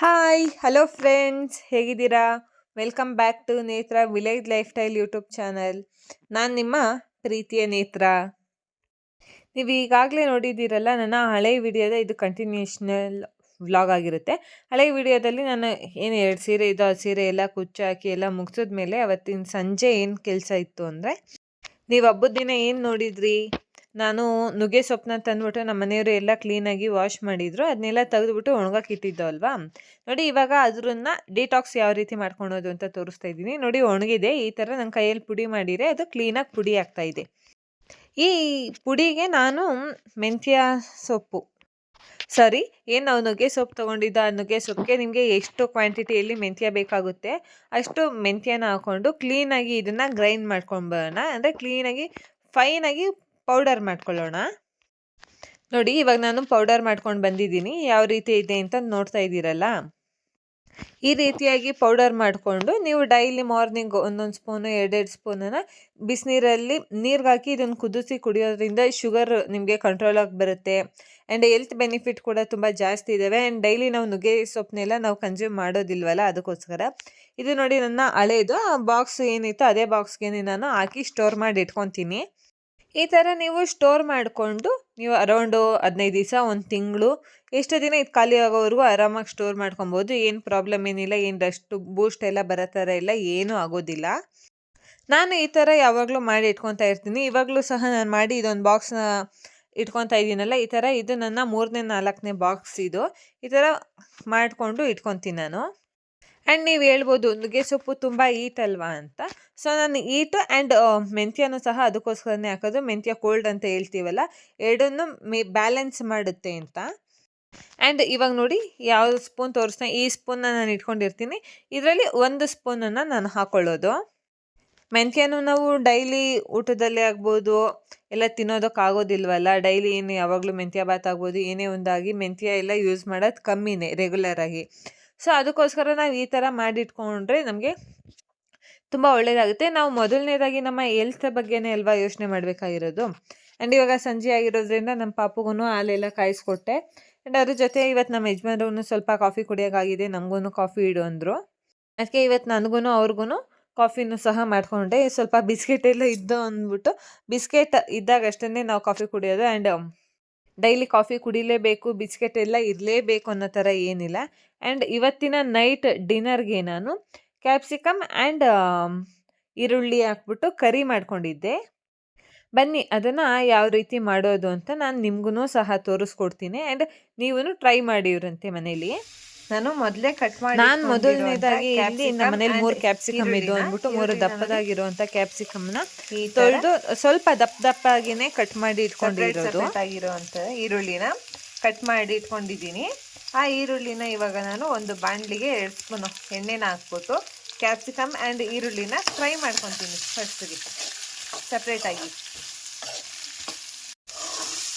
Hi hello friends ಹೇಗಿದ್ದೀರಾ? Welcome back to Netra village lifestyle YouTube channel ನಾನು ನಿಮ್ಮ ಪ್ರೀತಿಯ ನೇತ್ರ. ನೀವು ಈಗಾಗಲೇ ನೋಡಿದ್ದೀರಲ್ಲ, ನನ್ನ ಹಳೆ ವಿಡಿಯೋದ ಇದು ಕಂಟಿನ್ಯೂಷನಲ್ ವ್ಲಾಗ್ ಆಗಿರುತ್ತೆ. ಹಳೆ ವಿಡಿಯೋದಲ್ಲಿ ನಾನು ಏನು ಎರಡು ಸೀರೆ ಇದು ಆ ಸೀರೆ ಎಲ್ಲ ಕುಚ್ಚು ಹಾಕಿ ಎಲ್ಲ ಮುಗಿಸಿದ್ಮೇಲೆ ಅವತ್ತಿನ ಸಂಜೆ ಏನು ಕೆಲಸ ಇತ್ತು ಅಂದರೆ, ನೀವು ಹಬ್ಬದ ದಿನ ಏನು ನೋಡಿದ್ರಿ? ನಾನು ನುಗ್ಗೆ ಸೊಪ್ಪನ್ನ ತಂದ್ಬಿಟ್ಟು ನಮ್ಮ ಮನೆಯವರು ಎಲ್ಲ ಕ್ಲೀನಾಗಿ ವಾಶ್ ಮಾಡಿದ್ರು. ಅದನ್ನೆಲ್ಲ ತೆಗೆದುಬಿಟ್ಟು ಒಣಗಕ್ಕೆ ಇಟ್ಟಿದ್ದು ಅಲ್ವಾ? ನೋಡಿ, ಇವಾಗ ಅದ್ರನ್ನ ಡಿಟಾಕ್ಸ್ ಯಾವ ರೀತಿ ಮಾಡ್ಕೊಳೋದು ಅಂತ ತೋರಿಸ್ತಾ ಇದ್ದೀನಿ. ನೋಡಿ, ಒಣಗಿದೆ. ಈ ಥರ ನನ್ನ ಕೈಯಲ್ಲಿ ಪುಡಿ ಮಾಡಿದರೆ ಅದು ಕ್ಲೀನಾಗಿ ಪುಡಿ ಆಗ್ತಾ ಇದೆ. ಈ ಪುಡಿಗೆ ನಾನು ಮೆಂತ್ಯ ಸೊಪ್ಪು. ಸರಿ, ಏನು ನಾವು ನುಗ್ಗೆ ಸೊಪ್ಪು ತೊಗೊಂಡಿದ್ದ ನುಗ್ಗೆ ಸೊಪ್ಪಿಗೆ ನಿಮಗೆ ಎಷ್ಟು ಕ್ವಾಂಟಿಟಿಯಲ್ಲಿ ಮೆಂತ್ಯ ಬೇಕಾಗುತ್ತೆ? ಅಷ್ಟು ಮೆಂತ್ಯನ ಹಾಕ್ಕೊಂಡು ಕ್ಲೀನಾಗಿ ಇದನ್ನು ಗ್ರೈಂಡ್ ಮಾಡ್ಕೊಂಡು ಬರೋಣ. ಅಂದರೆ ಕ್ಲೀನಾಗಿ, ಫೈನಾಗಿ ಪೌಡರ್ ಮಾಡ್ಕೊಳ್ಳೋಣ. ನೋಡಿ, ಇವಾಗ ನಾನು ಪೌಡರ್ ಮಾಡ್ಕೊಂಡು ಬಂದಿದ್ದೀನಿ. ಯಾವ ರೀತಿ ಇದೆ ಅಂತ ನೋಡ್ತಾ ಇದ್ದೀರಲ್ಲ? ಈ ರೀತಿಯಾಗಿ ಪೌಡರ್ ಮಾಡಿಕೊಂಡು ನೀವು ಡೈಲಿ ಮಾರ್ನಿಂಗ್ ಒಂದೊಂದು ಸ್ಪೂನು ಎರಡೆರಡು ಸ್ಪೂನನ್ನು ಬಿಸಿನೀರಲ್ಲಿ ನೀರಿಗೆ ಹಾಕಿ ಇದನ್ನು ಕುದಿಸಿ ಕುಡಿಯೋದ್ರಿಂದ ಶುಗರ್ ನಿಮಗೆ ಕಂಟ್ರೋಲ್ ಆಗಿ ಬರುತ್ತೆ. ಆ್ಯಂಡ್ ಹೆಲ್ತ್ ಬೆನಿಫಿಟ್ ಕೂಡ ತುಂಬ ಜಾಸ್ತಿ ಇದ್ದಾವೆ ಆ್ಯಂಡ್ ಡೈಲಿ ನಾವು ನುಗ್ಗೆ ಸೊಪ್ಪನ್ನೆಲ್ಲ ನಾವು ಕನ್ಸ್ಯೂಮ್ ಮಾಡೋದಿಲ್ವಲ್ಲ ಅದಕ್ಕೋಸ್ಕರ. ಇದು ನೋಡಿ ನನ್ನ ಹಳೇದು. ಆ ಬಾಕ್ಸ್ ಏನಿತ್ತು ಅದೇ ಬಾಕ್ಸ್ಗೆ ನಾನು ಹಾಕಿ ಸ್ಟೋರ್ ಮಾಡಿ ಇಟ್ಕೊತೀನಿ. ಈ ಥರ ನೀವು ಸ್ಟೋರ್ ಮಾಡಿಕೊಂಡು, ನೀವು ಅರೌಂಡು ಹದಿನೈದು ದಿವಸ, ಒಂದು ತಿಂಗಳು, ಎಷ್ಟು ದಿನ ಇದು ಖಾಲಿ ಆಗೋವರೆಗೂ ಆರಾಮಾಗಿ ಸ್ಟೋರ್ ಮಾಡ್ಕೊಬೋದು. ಏನು ಪ್ರಾಬ್ಲಮ್ ಏನಿಲ್ಲ, ಏನು ಡಸ್ಟು ಬೂಸ್ಟ್ ಎಲ್ಲ ಬರೋ ಥರ ಇಲ್ಲ, ಏನೂ ಆಗೋದಿಲ್ಲ. ನಾನು ಈ ಥರ ಯಾವಾಗಲೂ ಮಾಡಿ ಇಟ್ಕೊತಾ ಇರ್ತೀನಿ. ಇವಾಗಲೂ ಸಹ ನಾನು ಮಾಡಿ ಇದೊಂದು ಬಾಕ್ಸ್ನ ಇಟ್ಕೊತಾ ಇದ್ದೀನಲ್ಲ, ಈ ಥರ ಇದು ನನ್ನ ಮೂರನೇ ನಾಲ್ಕನೇ ಬಾಕ್ಸ್ ಇದು. ಈ ಥರ ಮಾಡಿಕೊಂಡು ಇಟ್ಕೊತೀನಿ ನಾನು. ಆ್ಯಂಡ್ ನೀವು ಹೇಳ್ಬೋದು, ನುಗ್ಗೆ ಸೊಪ್ಪು ತುಂಬ ಈಟ್ ಅಲ್ವಾ ಅಂತ. ಸೊ ನಾನು ಈಟು ಆ್ಯಂಡ್ ಮೆಂತ್ಯನೂ ಸಹ ಅದಕ್ಕೋಸ್ಕರನೇ ಹಾಕೋದು. ಮೆಂತ್ಯ ಕೋಲ್ಡ್ ಅಂತ ಹೇಳ್ತೀವಲ್ಲ, ಎರಡನ್ನೂ ಮೇ ಬ್ಯಾಲೆನ್ಸ್ ಮಾಡುತ್ತೆ ಅಂತ. ಆ್ಯಂಡ್ ಇವಾಗ ನೋಡಿ ಯಾವ ಸ್ಪೂನ್ ತೋರಿಸ್ತಾ ಈ ಸ್ಪೂನ್ನ ನಾನು ಇಟ್ಕೊಂಡಿರ್ತೀನಿ. ಇದರಲ್ಲಿ ಒಂದು ಸ್ಪೂನನ್ನು ನಾನು ಹಾಕ್ಕೊಳ್ಳೋದು ಮೆಂತ್ಯನೂ ನಾವು ಡೈಲಿ ಊಟದಲ್ಲಿ ಆಗ್ಬೋದು. ಎಲ್ಲ ತಿನ್ನೋದಕ್ಕಾಗೋದಿಲ್ವಲ್ಲ ಡೈಲಿ ಏನು ಯಾವಾಗಲೂ ಮೆಂತ್ಯ ಬಾತ್ ಆಗ್ಬೋದು, ಏನೇ ಒಂದಾಗಿ ಮೆಂತ್ಯ ಎಲ್ಲ ಯೂಸ್ ಮಾಡೋದು ಕಮ್ಮಿನೇ ರೆಗ್ಯುಲರಾಗಿ ಸೊ, ಅದಕ್ಕೋಸ್ಕರ ನಾವು ಈ ಥರ ಮಾಡಿಟ್ಕೊಂಡ್ರೆ ನಮಗೆ ತುಂಬ ಒಳ್ಳೆಯದಾಗುತ್ತೆ ನಾವು ಮೊದಲನೇದಾಗಿ ನಮ್ಮ ಹೆಲ್ತ್ ಬಗ್ಗೆನೇ ಅಲ್ವಾ ಯೋಚನೆ ಮಾಡಬೇಕಾಗಿರೋದು. ಆ್ಯಂಡ್ ಇವಾಗ ಸಂಜೆ ಆಗಿರೋದ್ರಿಂದ ನಮ್ಮ ಪಾಪುಗೂ ಹಾಲೆಲ್ಲ ಕಾಯಿಸ್ಕೊಟ್ಟೆ. ಆ್ಯಂಡ್ ಅದ್ರ ಜೊತೆ ಇವತ್ತು ನಮ್ಮ ಯಜಮಾನ್ರೂ ಸ್ವಲ್ಪ ಕಾಫಿ ಕುಡಿಯೋಕ್ಕಾಗಿದೆ ನಮಗೂ ಕಾಫಿ ಇಡು ಅಂದರು. ಅದಕ್ಕೆ ಇವತ್ತು ನನಗೂ ಅವ್ರಿಗೂ ಕಾಫಿನೂ ಸಹ ಮಾಡಿಕೊಂಡೆ. ಸ್ವಲ್ಪ ಬಿಸ್ಕೆಟ್ ಎಲ್ಲ ಇದ್ದು ಅಂದ್ಬಿಟ್ಟು, ಬಿಸ್ಕೆಟ್ ಇದ್ದಾಗಷ್ಟೇ ನಾವು ಕಾಫಿ ಕುಡಿಯೋದು. ಆ್ಯಂಡ್ ಡೈಲಿ ಕಾಫಿ ಕುಡಿಲೇಬೇಕು ಬಿಸ್ಕೆಟ್ ಎಲ್ಲ ಇರಲೇಬೇಕು ಅನ್ನೋ ಥರ ಏನಿಲ್ಲ. ಆ್ಯಂಡ್ ಇವತ್ತಿನ ನೈಟ್ ಡಿನ್ನರ್ಗೆ ನಾನು ಕ್ಯಾಪ್ಸಿಕಮ್ ಆ್ಯಂಡ್ ಈರುಳ್ಳಿ ಹಾಕ್ಬಿಟ್ಟು ಕರಿ ಮಾಡ್ಕೊಂಡಿದ್ದೆ. ಬನ್ನಿ, ಅದನ್ನು ಯಾವ ರೀತಿ ಮಾಡೋದು ಅಂತ ನಾನು ನಿಮಗೂ ಸಹ ತೋರಿಸ್ಕೊಡ್ತೀನಿ. ಆ್ಯಂಡ್ ನೀವು ಟ್ರೈ ಮಾಡಿವ್ರಂತೆ ಮನೇಲಿ. ನಾನು ಮೊದಲೇ ಕಟ್ ಮಾಡಿ ನಾನು ಮೊದಲನೇದಾಗಿ ಇಲ್ಲಿ ನಮ್ಮ ಮನೇಲಿ ಮೂರು ಕ್ಯಾಪ್ಸಿಕಮ್ ಇದು ಅಂದ್ಬಿಟ್ಟು ಮೂರು ದಪ್ಪದಾಗಿರುವಂಥ ಕ್ಯಾಪ್ಸಿಕಮ್ನ ತೊಳೆದು ಸ್ವಲ್ಪ ದಪ್ಪ ದಪ್ಪಾಗಿನೇ ಕಟ್ ಮಾಡಿ ಇಟ್ಕೊಂಡಿರೋದು. ಆಗಿರುವಂತ ಈರುಳ್ಳಿನ ಕಟ್ ಮಾಡಿ ಇಟ್ಕೊಂಡಿದ್ದೀನಿ. ಆ ಈರುಳ್ಳಿನ ಇವಾಗ ನಾನು ಒಂದು ಬಾಣಲಿಗೆ ಎರಡು ಸ್ಪೂನು ಎಣ್ಣೆನ ಹಾಕ್ಬಿಟ್ಟು ಕ್ಯಾಪ್ಸಿಕಮ್ ಆ್ಯಂಡ್ ಈರುಳ್ಳಿನ ಫ್ರೈ ಮಾಡ್ಕೊತೀನಿ ಫಸ್ಟ್ಗೆ ಸಪ್ರೇಟಾಗಿ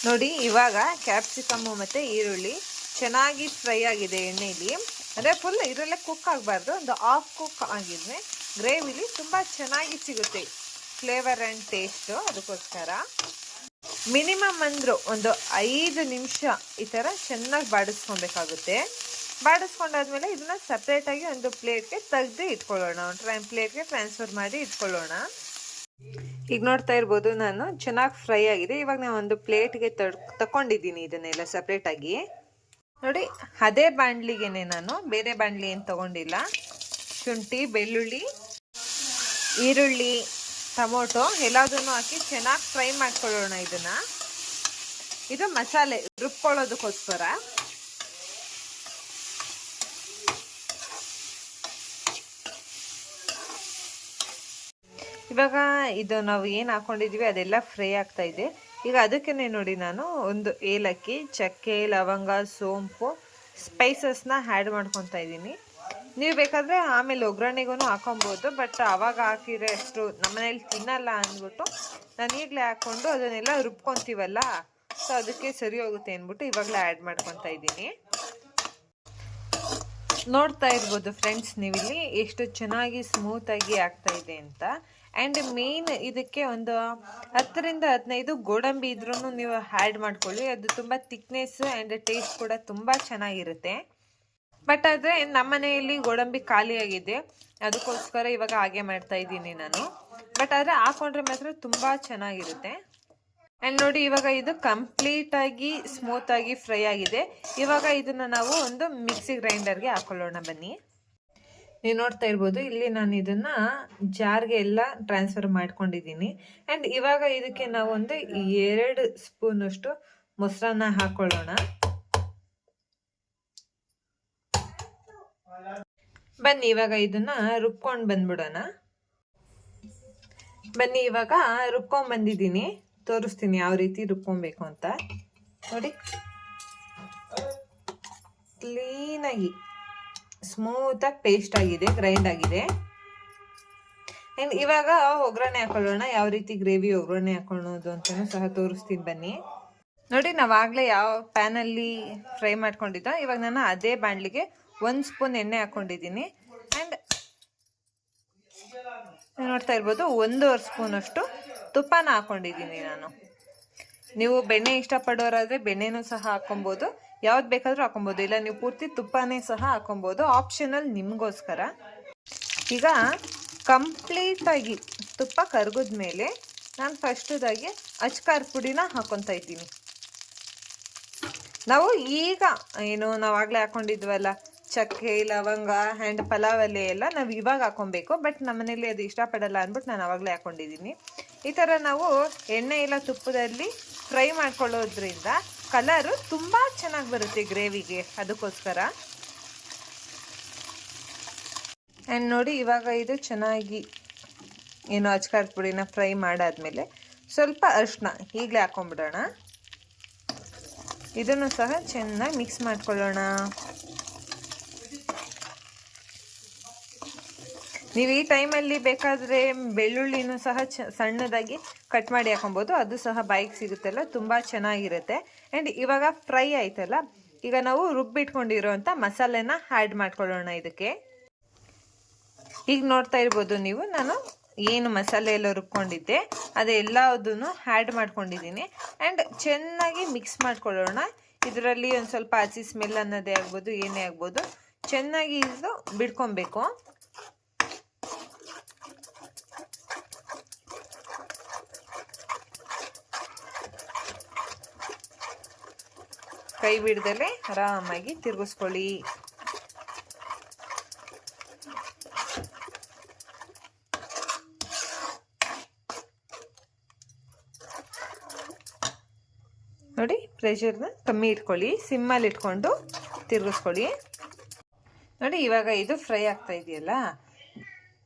ನೋಡಿ ಇವಾಗ ಕ್ಯಾಪ್ಸಿಕಮ್ಮು ಮತ್ತು ಈರುಳ್ಳಿ ಚೆನ್ನಾಗಿ ಫ್ರೈ ಆಗಿದೆ ಎಣ್ಣೆಯಲ್ಲಿ ಅಂದರೆ ಫುಲ್ ಇದರಲ್ಲೇ ಕುಕ್ ಆಗಬಾರ್ದು. ಒಂದು ಹಾಫ್ ಕುಕ್ ಆಗಿದ್ರೆ ಗ್ರೇವಿಲಿ ತುಂಬ ಚೆನ್ನಾಗಿ ಸಿಗುತ್ತೆ ಫ್ಲೇವರ್ ಆ್ಯಂಡ್ ಟೇಸ್ಟು ಅದಕ್ಕೋಸ್ಕರ. ಮಿನಿಮಮ್ ಅಂದರು ಒಂದು ಐದು ನಿಮಿಷ ಈ ಥರ ಚೆನ್ನಾಗಿ ಬಾಡಿಸ್ಕೊಬೇಕಾಗುತ್ತೆ. ಬಾಡಿಸ್ಕೊಂಡಾದ್ಮೇಲೆ ಇದನ್ನ ಸಪ್ರೇಟಾಗಿ ಒಂದು ಪ್ಲೇಟ್ಗೆ ತೆಗೆದು ಇಟ್ಕೊಳ್ಳೋಣ. ಟ್ರೈ ಪ್ಲೇಟ್ಗೆ ಟ್ರಾನ್ಸ್ಫರ್ ಮಾಡಿ ಇಟ್ಕೊಳ್ಳೋಣ. ಈಗ ನೋಡ್ತಾ ಇರ್ಬೋದು ನಾನು ಚೆನ್ನಾಗಿ ಫ್ರೈ ಆಗಿದೆ. ಇವಾಗ ನಾನು ಒಂದು ಪ್ಲೇಟ್ಗೆ ತಗೊಂಡಿದ್ದೀನಿ ಇದನ್ನೆಲ್ಲ ಸಪ್ರೇಟಾಗಿ ನೋಡಿ, ಅದೇ ಬಾಣಲಿಗೆನೆ ನಾನು. ಬೇರೆ ಬಾಣಲಿ ಏನು ತಗೊಂಡಿಲ್ಲ. ಶುಂಠಿ, ಬೆಳ್ಳುಳ್ಳಿ, ಈರುಳ್ಳಿ, ಟೊಮೊಟೊ ಎಲ್ಲದನ್ನು ಹಾಕಿ ಚೆನ್ನಾಗಿ ಫ್ರೈ ಮಾಡ್ಕೊಳ್ಳೋಣ ಇದನ್ನ. ಇದು ಮಸಾಲೆ, ರುಬ್ಕೊಳ್ಳೋದಕ್ಕೋಸ್ಕರ. ಇವಾಗ ಇದು ನಾವು ಏನು ಹಾಕೊಂಡಿದ್ದೀವಿ ಅದೆಲ್ಲ ಫ್ರೈ ಆಗ್ತಾ ಇದೆ. ಈಗ ಅದಕ್ಕೆ ನೋಡಿ ನಾನು ಒಂದು ಏಲಕ್ಕಿ, ಚಕ್ಕೆ, ಲವಂಗ, ಸೋಂಪು ಸ್ಪೈಸಸ್ನ ಆ್ಯಡ್ ಮಾಡ್ಕೊತಾ ಇದ್ದೀನಿ. ನೀವು ಬೇಕಾದರೆ ಆಮೇಲೆ ಒಗ್ಗರಣೆಗೂ ಹಾಕೊಬೋದು ಬಟ್ ಅವಾಗ ಹಾಕಿದ್ರೆ ಅಷ್ಟು ನಮ್ಮನೇಲಿ ತಿನ್ನಲ್ಲ ಅಂದ್ಬಿಟ್ಟು ನಾನು ಈಗಲೇ ಹಾಕ್ಕೊಂಡು ಅದನ್ನೆಲ್ಲ ರುಬ್ಕೊತೀವಲ್ಲ ಸೊ ಅದಕ್ಕೆ ಸರಿ ಹೋಗುತ್ತೆ ಅಂದ್ಬಿಟ್ಟು ಇವಾಗಲೇ ಆ್ಯಡ್ ಮಾಡ್ಕೊತಾ ಇದ್ದೀನಿ. ನೋಡ್ತಾ ಇರ್ಬೋದು ಫ್ರೆಂಡ್ಸ್ ನೀವಿಲ್ಲಿ ಎಷ್ಟು ಚೆನ್ನಾಗಿ ಸ್ಮೂತಾಗಿ ಆಗ್ತಾ ಇದೆ ಅಂತ. ಆ್ಯಂಡ್ ಮೇನ್ ಇದಕ್ಕೆ ಒಂದು ಹತ್ತರಿಂದ ಹದಿನೈದು ಗೋಡಂಬಿ ಇದ್ರೂ ನೀವು ಆ್ಯಡ್ ಮಾಡ್ಕೊಳ್ಳಿ. ಅದು ತುಂಬ ತಿಕ್ನೆಸ್ ಆ್ಯಂಡ್ ಟೇಸ್ಟ್ ಕೂಡ ತುಂಬ ಚೆನ್ನಾಗಿರುತ್ತೆ. ಬಟ್ ಆದರೆ ನಮ್ಮ ಮನೆಯಲ್ಲಿ ಗೋಡಂಬಿ ಖಾಲಿಯಾಗಿದೆ. ಅದಕ್ಕೋಸ್ಕರ ಇವಾಗ ಹಾಗೆ ಮಾಡ್ತಾ ಇದ್ದೀನಿ ನಾನು. ಬಟ್ ಆದರೆ ಹಾಕೊಂಡ್ರೆ ಮಾತ್ರ ತುಂಬ ಚೆನ್ನಾಗಿರುತ್ತೆ. ಆ್ಯಂಡ್ ನೋಡಿ ಇವಾಗ ಇದು ಕಂಪ್ಲೀಟಾಗಿ ಸ್ಮೂತಾಗಿ ಫ್ರೈ ಆಗಿದೆ. ಇವಾಗ ಇದನ್ನು ನಾವು ಒಂದು ಮಿಕ್ಸಿ ಗ್ರೈಂಡರ್ಗೆ ಹಾಕೊಳ್ಳೋಣ ಬನ್ನಿ. ನೀವು ನೋಡ್ತಾ ಇರ್ಬೋದು, ಇಲ್ಲಿ ನಾನು ಇದನ್ನ ಜಾರ್ಗೆ ಎಲ್ಲ ಟ್ರಾನ್ಸ್ಫರ್ ಮಾಡ್ಕೊಂಡಿದ್ದೀನಿ. ಆ್ಯಂಡ್ ಇವಾಗ ಇದಕ್ಕೆ ನಾವು ಒಂದು ಎರಡು ಸ್ಪೂನಷ್ಟು ಮೊಸರನ್ನ ಹಾಕೊಳ್ಳೋಣ. ಬನ್ನಿ, ಇವಾಗ ಇದನ್ನ ರುಬ್ಕೊಂಡು ಬಂದ್ಬಿಡೋಣ. ಬನ್ನಿ, ಇವಾಗ ರುಬ್ಕೊಂಡ್ ಬಂದಿದ್ದೀನಿ. ತೋರಿಸ್ತೀನಿ ಯಾವ ರೀತಿ ರುಬ್ಕೊಬೇಕು ಅಂತ. ನೋಡಿ. ಕ್ಲೀನಾಗಿ. ಸ್ಮೂತಾಗಿ ಪೇಸ್ಟ್ ಆಗಿದೆ ಗ್ರೈಂಡ್ ಆಗಿದೆ. ಆ್ಯಂಡ್ ಇವಾಗ ಒಗ್ಗರಣೆ ಹಾಕೊಳ್ಳೋಣ, ಯಾವ ರೀತಿ ಗ್ರೇವಿ ಒಗ್ಗರಣೆ ಹಾಕೊಳ್ಳೋದು ಅಂತಲೂ ಸಹ ತೋರಿಸ್ತೀನಿ ಬನ್ನಿ. ನೋಡಿ, ನಾವಾಗಲೇ ಯಾವ ಪ್ಯಾನಲ್ಲಿ ಫ್ರೈ ಮಾಡ್ಕೊಂಡಿದ್ದೋ, ಇವಾಗ ನಾನು ಅದೇ ಬಾಣಲಿಗೆ ಒಂದು ಸ್ಪೂನ್ ಎಣ್ಣೆ ಹಾಕ್ಕೊಂಡಿದ್ದೀನಿ ಆ್ಯಂಡ್ ನೋಡ್ತಾ ಇರ್ಬೋದು, ಒಂದೂವರೆ ಸ್ಪೂನ್ ಅಷ್ಟು ತುಪ್ಪನ ಹಾಕೊಂಡಿದ್ದೀನಿ ನಾನು. ನೀವು ಬೆಣ್ಣೆ ಇಷ್ಟಪಡೋರಾದರೆ ಬೆಣ್ಣೆನೂ ಸಹ ಹಾಕೊಬೋದು ಯಾವ್ದು ಬೇಕಾದರೂ ಹಾಕೊಬೋದು ಇಲ್ಲ, ನೀವು ಪೂರ್ತಿ ತುಪ್ಪನೇ ಸಹ ಹಾಕೊಬೋದು ಆಪ್ಷನಲ್ ನಿಮಗೋಸ್ಕರ. ಈಗ ಕಂಪ್ಲೀಟಾಗಿ ತುಪ್ಪ ಕರಗಿದ ಮೇಲೆ ನಾನು ಫಸ್ಟದಾಗಿ ಅಚ್ಕಾರ್ ಪುಡಿನ ಹಾಕೊತಾ ಇದ್ದೀನಿ. ನಾವು ಈಗ ಏನು ನಾವಾಗಲೇ ಹಾಕೊಂಡಿದ್ವಲ್ಲ, ಚಕ್ಕೆ, ಲವಂಗ ಆ್ಯಂಡ್ ಪಲಾವ್ ಎಲೆ ಎಲ್ಲ ನಾವು ಇವಾಗ ಹಾಕೊಬೇಕು. ಬಟ್ ನಮ್ಮನೇಲಿ ಅದು ಇಷ್ಟಪಡಲ್ಲ ಅಂದ್ಬಿಟ್ಟು ನಾನು ಆವಾಗಲೇ ಹಾಕೊಂಡಿದ್ದೀನಿ. ಈ ಥರ ನಾವು ಎಣ್ಣೆ ಇಲ್ಲ ತುಪ್ಪದಲ್ಲಿ ಫ್ರೈ ಮಾಡ್ಕೊಳ್ಳೋದ್ರಿಂದ ಕಲರು ತುಂಬ ಚೆನ್ನಾಗಿ ಬರುತ್ತೆ ಗ್ರೇವಿಗೆ ಅದಕ್ಕೋಸ್ಕರ. ಆ್ಯಂಡ್ ನೋಡಿ, ಇವಾಗ ಇದು ಚೆನ್ನಾಗಿ ಏನು ಅಚ್ಕಾರದ ಪುಡಿನ ಫ್ರೈ ಮಾಡಾದ್ಮೇಲೆ ಸ್ವಲ್ಪ ಅರಿಶಿನ ಈಗಲೇ ಹಾಕೊಂಡ್ಬಿಡೋಣ ಇದನ್ನು ಸಹ ಚೆನ್ನಾಗಿ ಮಿಕ್ಸ್ ಮಾಡ್ಕೊಳ್ಳೋಣ. ನೀವು ಈ ಟೈಮಲ್ಲಿ ಬೇಕಾದರೆ ಬೆಳ್ಳುಳ್ಳಿನೂ ಸಹ ಚ ಸಣ್ಣದಾಗಿ ಕಟ್ ಮಾಡಿ ಹಾಕೊಬೋದು. ಅದು ಸಹ ಬಾಯಿಗೆ ಸಿಗುತ್ತಲ್ಲ, ತುಂಬ ಚೆನ್ನಾಗಿರುತ್ತೆ. ಆ್ಯಂಡ್ ಇವಾಗ ಫ್ರೈ ಆಯ್ತಲ್ಲ, ಈಗ ನಾವು ರುಬ್ಬಿಟ್ಕೊಂಡಿರೋವಂಥ ಮಸಾಲೆನ ಆ್ಯಡ್ ಮಾಡ್ಕೊಳ್ಳೋಣ ಇದಕ್ಕೆ. ಈಗ ನೋಡ್ತಾ ಇರ್ಬೋದು ನೀವು, ನಾನು ಏನು ಮಸಾಲೆ ಎಲ್ಲ ರುಬ್ಕೊಂಡಿದ್ದೆ ಅದೆಲ್ಲದನ್ನು ಆ್ಯಡ್ ಮಾಡ್ಕೊಂಡಿದ್ದೀನಿ. ಆ್ಯಂಡ್ ಚೆನ್ನಾಗಿ ಮಿಕ್ಸ್ ಮಾಡ್ಕೊಳ್ಳೋಣ. ಇದರಲ್ಲಿ ಒಂದು ಸ್ವಲ್ಪ ಹಸಿ ಸ್ಮೆಲ್ ಅನ್ನೋದೇ ಆಗ್ಬೋದು, ಏನೇ ಆಗ್ಬೋದು. ಚೆನ್ನಾಗಿ ಇದು ಬಿಡ್ಕೊಬೇಕು. ಕೈ ಬಿಡ್ದಲೆ ಆರಾಮಾಗಿ ತಿರುಗಿಸ್ಕೊಳ್ಳಿ. ನೋಡಿ ಪ್ರೆಷರ್ನ ಕಮ್ಮಿ ಇಟ್ಕೊಳ್ಳಿ. ಸಿಮ್ಮಲ್ಲಿ ಇಟ್ಕೊಂಡು ತಿರುಗಿಸ್ಕೊಳ್ಳಿ. ನೋಡಿ, ಇವಾಗ ಇದು ಫ್ರೈ ಆಗ್ತಾ ಇದೆಯಲ್ಲ?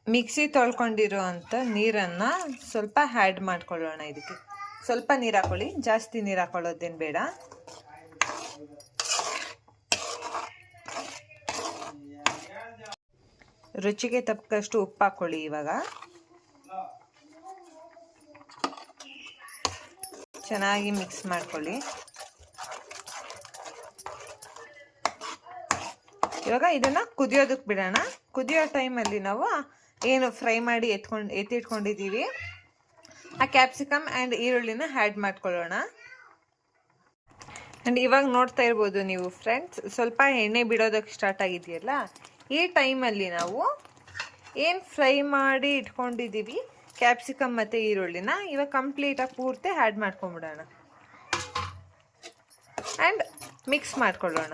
ಮಿಕ್ಸಿ ತೊಳ್ಕೊಂಡಿರೋ ಅಂಥ ನೀರನ್ನು ಸ್ವಲ್ಪ ಆ್ಯಡ್ ಮಾಡ್ಕೊಳ್ಳೋಣ ಇದಕ್ಕೆ. ಸ್ವಲ್ಪ ನೀರು ಹಾಕೊಳ್ಳಿ. ಜಾಸ್ತಿ ನೀರು ಹಾಕೊಳ್ಳೋದೇನು ಬೇಡ. ರುಚಿಗೆ ತಕ್ಕಷ್ಟು ಉಪ್ಪು ಹಾಕೊಳ್ಳಿ ಇವಾಗ. ಚೆನ್ನಾಗಿ ಮಿಕ್ಸ್ ಮಾಡ್ಕೊಳ್ಳಿ. ಇವಾಗ ಇದನ್ನ ಕುದಿಯೋದಕ್ಕೆ ಬಿಡೋಣ. ಕುದಿಯೋ ಟೈಮಲ್ಲಿ ನಾವು ಏನು ಫ್ರೈ ಮಾಡಿ ಎತ್ಕೊಂಡು, ಎತ್ತಿಟ್ಕೊಂಡಿದ್ದೀವಿ. ಆ ಕ್ಯಾಪ್ಸಿಕಮ್ ಆ್ಯಂಡ್ ಈರುಳ್ಳಿನ ಆ್ಯಡ್ ಮಾಡ್ಕೊಳ್ಳೋಣ. ಆ್ಯಂಡ್ ಇವಾಗ ನೋಡ್ತಾ ಇರ್ಬೋದು ನೀವು ಫ್ರೆಂಡ್ಸ್ ಸ್ವಲ್ಪ ಎಣ್ಣೆ ಬಿಡೋದಕ್ಕೆ ಸ್ಟಾರ್ಟ್ ಆಗಿದೆಯಲ್ಲ? ಈ ಟೈಮಲ್ಲಿ ನಾವು ಏನು ಫ್ರೈ ಮಾಡಿ ಇಟ್ಕೊಂಡಿದ್ದೀವಿ? ಕ್ಯಾಪ್ಸಿಕಮ್ ಮತ್ತು ಈರುಳ್ಳಿನ. ಇವಾಗ ಕಂಪ್ಲೀಟಾಗಿ ಪೂರ್ತಿ ಆ್ಯಡ್ ಮಾಡ್ಕೊಂಬಿಡೋಣ. ಆ್ಯಂಡ್ ಮಿಕ್ಸ್ ಮಾಡ್ಕೊಳ್ಳೋಣ.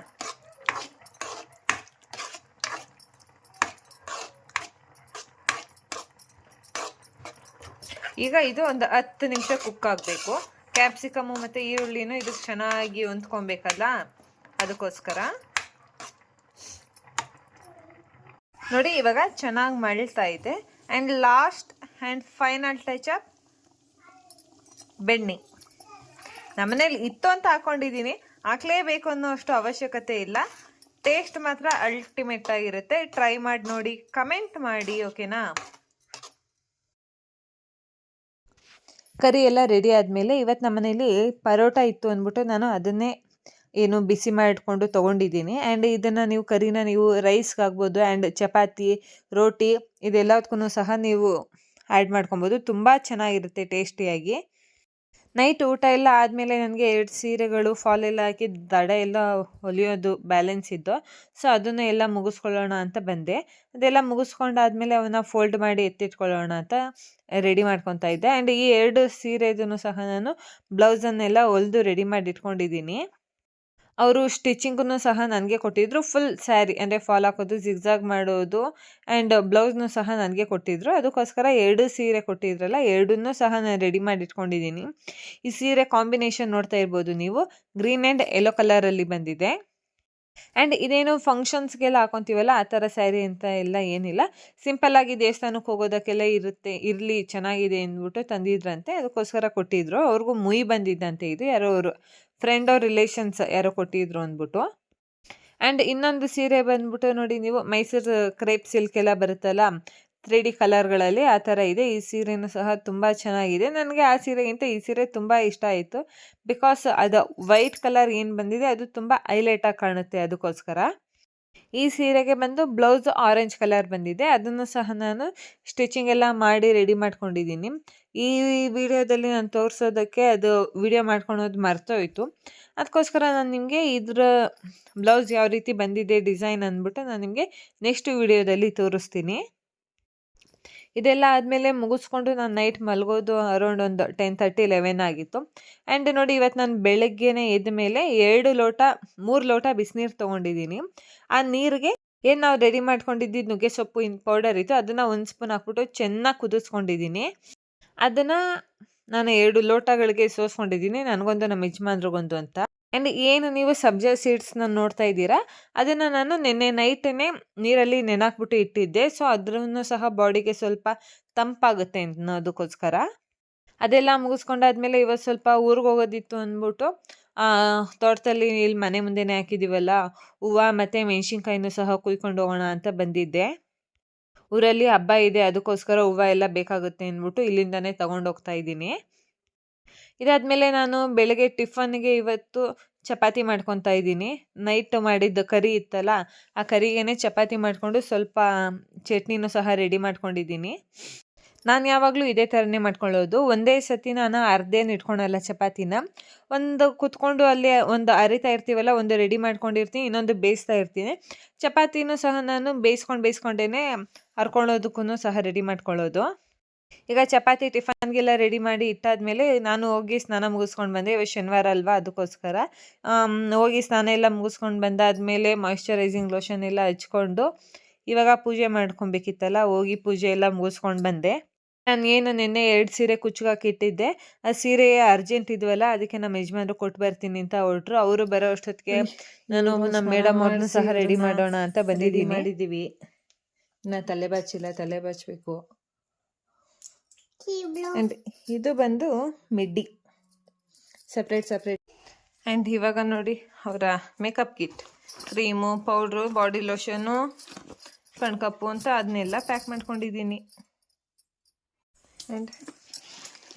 ಈಗ ಇದು ಒಂದು ಹತ್ತು ನಿಮಿಷ ಕುಕ್ ಆಗಬೇಕು. ಕ್ಯಾಪ್ಸಿಕಮ್ಮು ಮತ್ತು ಈರುಳ್ಳಿನೂ ಇದಕ್ಕೆ ಚೆನ್ನಾಗಿ ಹೊಂದ್ಕೊಬೇಕಲ್ಲ? ಅದಕ್ಕೋಸ್ಕರ. ನೋಡಿ, ಇವಾಗ ಚೆನ್ನಾಗಿ ಮಳ್ತಾ ಇದೆ. And last and final touch up ಬೆಣ್ಣೆ. ನಮ್ಮನೇಲಿ ಇತ್ತು ಅಂತ ಹಾಕೊಂಡಿದ್ದೀನಿ. ಹಾಕ್ಲೇಬೇಕು ಅನ್ನೋ ಅಷ್ಟು ಅವಶ್ಯಕತೆ ಇಲ್ಲ. ಟೇಸ್ಟ್ ಮಾತ್ರ ಅಲ್ಟಿಮೇಟ್ ಆಗಿರುತ್ತೆ. ಟ್ರೈ ಮಾಡಿ ನೋಡಿ ಕಮೆಂಟ್ ಮಾಡಿ ಓಕೆನಾ ಕರಿ ಎಲ್ಲ ರೆಡಿ ಆದಮೇಲೆ ಇವತ್ತು ನಮ್ಮ ಮನೇಲಿ ಪರೋಟ ಇತ್ತು ಅಂದ್ಬಿಟ್ಟು ನಾನು ಅದನ್ನೇ ಏನು ಬಿಸಿ ಮಾಡಿಟ್ಕೊಂಡು ತೊಗೊಂಡಿದ್ದೀನಿ. ಆ್ಯಂಡ್ ಇದನ್ನು ನೀವು ಕರಿನ ನೀವು ರೈಸ್ಗೆ ಆ್ಯಂಡ್ ಚಪಾತಿ, ರೋಟಿ ಇದೆಲ್ಲದಕ್ಕೂ ಸಹ ನೀವು ಆ್ಯಡ್ ಮಾಡ್ಕೊಬೋದು. ತುಂಬ ಚೆನ್ನಾಗಿರುತ್ತೆ ಟೇಸ್ಟಿಯಾಗಿ. ನೈಟ್ ಊಟ ಎಲ್ಲ ಆದಮೇಲೆ ನನಗೆ ಎರಡು ಸೀರೆಗಳು ಫಾಲ್ ಎಲ್ಲ ಹಾಕಿ ದಡ ಎಲ್ಲ ಹೊಲಿಯೋದು ಬ್ಯಾಲೆನ್ಸ್ ಇದ್ದು ಸೊ ಅದನ್ನು ಎಲ್ಲ ಮುಗಿಸ್ಕೊಳ್ಳೋಣ ಅಂತ ಬಂದೆ. ಅದೆಲ್ಲ ಮುಗಿಸ್ಕೊಂಡಾದ್ಮೇಲೆ ಅವನ್ನ ಫೋಲ್ಡ್ ಮಾಡಿ ಎತ್ತಿಟ್ಕೊಳ್ಳೋಣ ಅಂತ ರೆಡಿ ಮಾಡ್ಕೊತಾ ಇದ್ದೆ. ಆ್ಯಂಡ್ ಈ ಎರಡು ಸೀರೆದೂ ಸಹ ನಾನು ಬ್ಲೌಸನ್ನೆಲ್ಲ ಹೊಲಿದು ರೆಡಿ ಮಾಡಿ ಇಟ್ಕೊಂಡಿದ್ದೀನಿ ಅವರು ಸ್ಟಿಚಿಂಗನ್ನು ಸಹ ನನಗೆ ಕೊಟ್ಟಿದ್ದರು ಫುಲ್ ಸ್ಯಾರಿ ಅಂದರೆ ಫಾಲ್ ಹಾಕೋದು, ಜಿಗ್ಜಾಗ್ ಮಾಡೋದು ಆ್ಯಂಡ್ ಬ್ಲೌಸ್ನು ಸಹ ನನಗೆ ಕೊಟ್ಟಿದ್ದರು ಅದಕ್ಕೋಸ್ಕರ ಎರಡು ಸೀರೆ ಕೊಟ್ಟಿದ್ರಲ್ಲ, ಎರಡನ್ನೂ ಸಹ ನಾನು ರೆಡಿ ಮಾಡಿ ಇಟ್ಕೊಂಡಿದ್ದೀನಿ ಈ ಸೀರೆ ಕಾಂಬಿನೇಷನ್ ನೋಡ್ತಾ ಇರ್ಬೋದು ನೀವು. ಗ್ರೀನ್ ಆ್ಯಂಡ್ ಯೆಲ್ಲೋ ಕಲರಲ್ಲಿ ಬಂದಿದೆ. ಆ್ಯಂಡ್ ಇದೇನು ಫಂಕ್ಷನ್ಸ್ಗೆಲ್ಲ ಹಾಕೊತೀವಲ್ಲ, ಆ ಥರ ಸ್ಯಾರಿ ಅಂತ ಎಲ್ಲ ಏನಿಲ್ಲ. ಸಿಂಪಲ್ಲಾಗಿ ದೇವಸ್ಥಾನಕ್ಕೆ ಹೋಗೋದಕ್ಕೆಲ್ಲ ಇರುತ್ತೆ, ಇರಲಿ, ಚೆನ್ನಾಗಿದೆ ಅಂದ್ಬಿಟ್ಟು ತಂದಿದ್ರಂತೆ. ಅದಕ್ಕೋಸ್ಕರ ಕೊಟ್ಟಿದ್ರು. ಅವ್ರಿಗೂ ಮುಯಿ ಬಂದಿದ್ದಂತೆ ಇದು. ಯಾರೋ ಅವರು ಫ್ರೆಂಡ್ ಅವ್ರ ರಿಲೇಷನ್ಸ್ ಯಾರೋ ಕೊಟ್ಟಿದ್ರು ಅಂದ್ಬಿಟ್ಟು. ಆ್ಯಂಡ್ ಇನ್ನೊಂದು ಸೀರೆ ಬಂದ್ಬಿಟ್ಟು ನೋಡಿ ನೀವು, ಮೈಸೂರು ಕ್ರೇಪ್ ಸಿಲ್ಕ್ ಎಲ್ಲ ಬರುತ್ತಲ್ಲ ತ್ರೀ ಡಿ ಕಲರ್ಗಳಲ್ಲಿ ಆ ಥರ ಇದೆ. ಈ ಸೀರೆನೂ ಸಹ ತುಂಬ ಚೆನ್ನಾಗಿದೆ. ನನಗೆ ಆ ಸೀರೆಗಿಂತ ಈ ಸೀರೆ ತುಂಬ ಇಷ್ಟ ಆಯಿತು. ಬಿಕಾಸ್ ಅದು ವೈಟ್ ಕಲರ್ ಏನು ಬಂದಿದೆ, ಅದು ತುಂಬ ಹೈಲೈಟಾಗಿ ಕಾಣುತ್ತೆ ಅದಕ್ಕೋಸ್ಕರ. ಈ ಸೀರೆಗೆ ಬಂದು ಬ್ಲೌಸ್ ಆರೆಂಜ್ ಕಲರ್ ಬಂದಿದೆ. ಅದನ್ನು ಸಹ ನಾನು ಸ್ಟಿಚಿಂಗ್ ಎಲ್ಲ ಮಾಡಿ ರೆಡಿ ಮಾಡ್ಕೊಂಡಿದ್ದೀನಿ. ಈ ವಿಡಿಯೋದಲ್ಲಿ ನಾನು ತೋರಿಸೋದಕ್ಕೆ ಅದು ವಿಡಿಯೋ ಮಾಡ್ಕೊಳೋದು ಮರ್ತೋಯ್ತು. ಅದಕ್ಕೋಸ್ಕರ ನಾನು ನಿಮಗೆ ಇದರ ಬ್ಲೌಸ್ ಯಾವ ರೀತಿ ಬಂದಿದೆ, ಡಿಸೈನ್ ಅಂದ್ಬಿಟ್ಟು ನಾನು ನಿಮಗೆ ನೆಕ್ಸ್ಟ್ ವಿಡಿಯೋದಲ್ಲಿ ತೋರಿಸ್ತೀನಿ. ಇದೆಲ್ಲ ಆದಮೇಲೆ ಮುಗಿಸ್ಕೊಂಡು ನಾನು ನೈಟ್ ಮಲಗೋದು ಅರೌಂಡ್ ಒಂದು ಟೆನ್ ತರ್ಟಿ ಲೆವೆನ್ ಆಗಿತ್ತು. ಆ್ಯಂಡ್ ನೋಡಿ ಇವತ್ತು ನಾನು ಬೆಳಗ್ಗೆನೇ ಎದ್ದ ಮೇಲೆ ಎರಡು ಲೋಟ, ಮೂರು ಲೋಟ ಬಿಸಿನೀರು ತೊಗೊಂಡಿದ್ದೀನಿ. ಆ ನೀರಿಗೆ ಏನು ನಾವು ರೆಡಿ ಮಾಡ್ಕೊಂಡಿದ್ದು ನುಗ್ಗೆ ಸೊಪ್ಪು ಇನ್ ಪೌಡರ್ ಇತ್ತು, ಅದನ್ನು ಒಂದು ಸ್ಪೂನ್ ಹಾಕ್ಬಿಟ್ಟು ಚೆನ್ನಾಗಿ ಕುದಿಸ್ಕೊಂಡಿದ್ದೀನಿ. ಅದನ್ನು ನಾನು ಎರಡು ಲೋಟಗಳಿಗೆ ಸೋಸ್ಕೊಂಡಿದ್ದೀನಿ, ನನಗೊಂದು ನಮ್ಮ ಯಜಮಾನ್ರಿಗೊಂದು ಅಂತ. ಆ್ಯಂಡ್ ಏನು ನೀವು ಸಬ್ಜಾ ಸೀಡ್ಸ್ನ ನೋಡ್ತಾ ಇದ್ದೀರಾ? ಅದನ್ನು ನಾನು ನಿನ್ನೆ ನೈಟೇ ನೀರಲ್ಲಿ ನೆನಾಕ್ಬಿಟ್ಟು ಇಟ್ಟಿದ್ದೆ. ಸೊ ಅದ್ರೂ ಸಹ ಬಾಡಿಗೆ ಸ್ವಲ್ಪ ತಂಪಾಗುತ್ತೆ ಅನ್ನೋದಕ್ಕೋಸ್ಕರ. ಅದೆಲ್ಲ ಮುಗಿಸ್ಕೊಂಡಾದ್ಮೇಲೆ ಇವತ್ತು ಸ್ವಲ್ಪ ಊರಿಗೆ ಹೋಗೋದಿತ್ತು ಅಂದ್ಬಿಟ್ಟು ತೋಟದಲ್ಲಿ ಇಲ್ಲಿ ಮನೆ ಮುಂದೆನೇ ಹಾಕಿದ್ದೀವಲ್ಲ ಹೂವು ಮತ್ತು ಮೆಣಸಿನ್ಕಾಯಿನೂ ಸಹ ಕುಯ್ಕೊಂಡು ಹೋಗೋಣ ಅಂತ ಬಂದಿದ್ದೆ. ಊರಲ್ಲಿ ಹಬ್ಬ ಇದೆ, ಅದಕ್ಕೋಸ್ಕರ ಹೂವು ಎಲ್ಲ ಬೇಕಾಗುತ್ತೆ ಅಂದ್ಬಿಟ್ಟು ಇಲ್ಲಿಂದನೇ ತೊಗೊಂಡೋಗ್ತಾ ಇದ್ದೀನಿ. ಇದಾದಮೇಲೆ ನಾನು ಬೆಳಗ್ಗೆ ಟಿಫನ್ಗೆ ಇವತ್ತು ಚಪಾತಿ ಮಾಡ್ಕೊತಾ ಇದ್ದೀನಿ. ನೈಟ್ ಮಾಡಿದ್ದು ಕರಿ ಇತ್ತಲ್ಲ, ಆ ಕರಿಗೇನೆ ಚಪಾತಿ ಮಾಡಿಕೊಂಡು ಸ್ವಲ್ಪ ಚಟ್ನಿನೂ ಸಹ ರೆಡಿ ಮಾಡ್ಕೊಂಡಿದ್ದೀನಿ. ನಾನು ಯಾವಾಗಲೂ ಇದೇ ಥರನೇ ಮಾಡ್ಕೊಳ್ಳೋದು. ಒಂದೇ ಸತಿ ನಾನು ಅರ್ಧೇನು ಇಟ್ಕೊಳಲ್ಲ ಚಪಾತಿನ. ಒಂದು ಕುತ್ಕೊಂಡು ಅಲ್ಲಿ ಒಂದು ಅರಿತಾ ಇರ್ತೀವಲ್ಲ, ಒಂದು ರೆಡಿ ಮಾಡ್ಕೊಂಡಿರ್ತೀನಿ, ಇನ್ನೊಂದು ಬೇಯಿಸ್ತಾ ಇರ್ತೀನಿ. ಚಪಾತಿನೂ ಸಹ ನಾನು ಬೇಯಿಸ್ಕೊಂಡು ಬೇಯಿಸ್ಕೊಂಡೇ ಹರ್ಕೊಳ್ಳೋದಕ್ಕೂ ಸಹ ರೆಡಿ ಮಾಡ್ಕೊಳ್ಳೋದು. ಈಗ ಚಪಾತಿ ಟಿಫನ್ಗೆಲ್ಲ ರೆಡಿ ಮಾಡಿ ಇಟ್ಟಾದ್ಮೇಲೆ ನಾನು ಹೋಗಿ ಸ್ನಾನ ಮುಗಿಸ್ಕೊಂಡು ಬಂದೆ. ಇವಾಗ ಶನಿವಾರ ಅಲ್ವಾ ಅದಕ್ಕೋಸ್ಕರ. ಹೋಗಿ ಸ್ನಾನ ಎಲ್ಲ ಮುಗಿಸ್ಕೊಂಡು ಬಂದಾದಮೇಲೆ ಮಾಯ್ಶ್ಚರೈಸಿಂಗ್ ಲೋಷನ್ ಎಲ್ಲ ಹಚ್ಕೊಂಡು ಇವಾಗ ಪೂಜೆ ಮಾಡ್ಕೊಬೇಕಿತ್ತಲ್ಲ ಹೋಗಿ ಪೂಜೆ ಎಲ್ಲ ಮುಗಿಸ್ಕೊಂಡು ಬಂದೆ. ನಾನು ಏನು ನಿನ್ನೆ ಎರಡು ಸೀರೆ ಕುಚ್ಚುಗಾಕಿಟ್ಟಿದ್ದೆ ಆ ಸೀರೆ ಅರ್ಜೆಂಟ್ ಇದ್ವಲ್ಲ ಅದಕ್ಕೆ ನಮ್ಮ ಯಜಮಾನ್ರು ಕೊಟ್ಟು ಬರ್ತೀನಿ ಅಂತ ಹೊರಟ್ರು. ಅವರು ಬರೋ ಅಷ್ಟೊತ್ತಿಗೆ ನಾನು ನಮ್ಮ ಮೇಡಮ್ ಅವ್ರನ್ನ ಸಹ ರೆಡಿ ಮಾಡೋಣ ಅಂತ ಬಂದಿದ್ದೀವಿ ಮಾಡಿದ್ದೀವಿ. ನಾ ತಲೆ ಬಾಚಿಲ್ಲ ತಲೆ ಬಾಚಬೇಕು. ಆ್ಯಂಡ್ ಇದು ಬಂದು ಮಿಡ್ಡಿ. ಸಪ್ರೇಟ್ ಸಪ್ರೇಟ್ ಆ್ಯಂಡ್ ಇವಾಗ ನೋಡಿ ಅವರ makeup kit cream powder body lotion ಕಣ್ಕಪ್ಪು ಅಂತ ಅದನ್ನೆಲ್ಲ ಪ್ಯಾಕ್ ಮಾಡ್ಕೊಂಡಿದ್ದೀನಿ. ಆ್ಯಂಡ್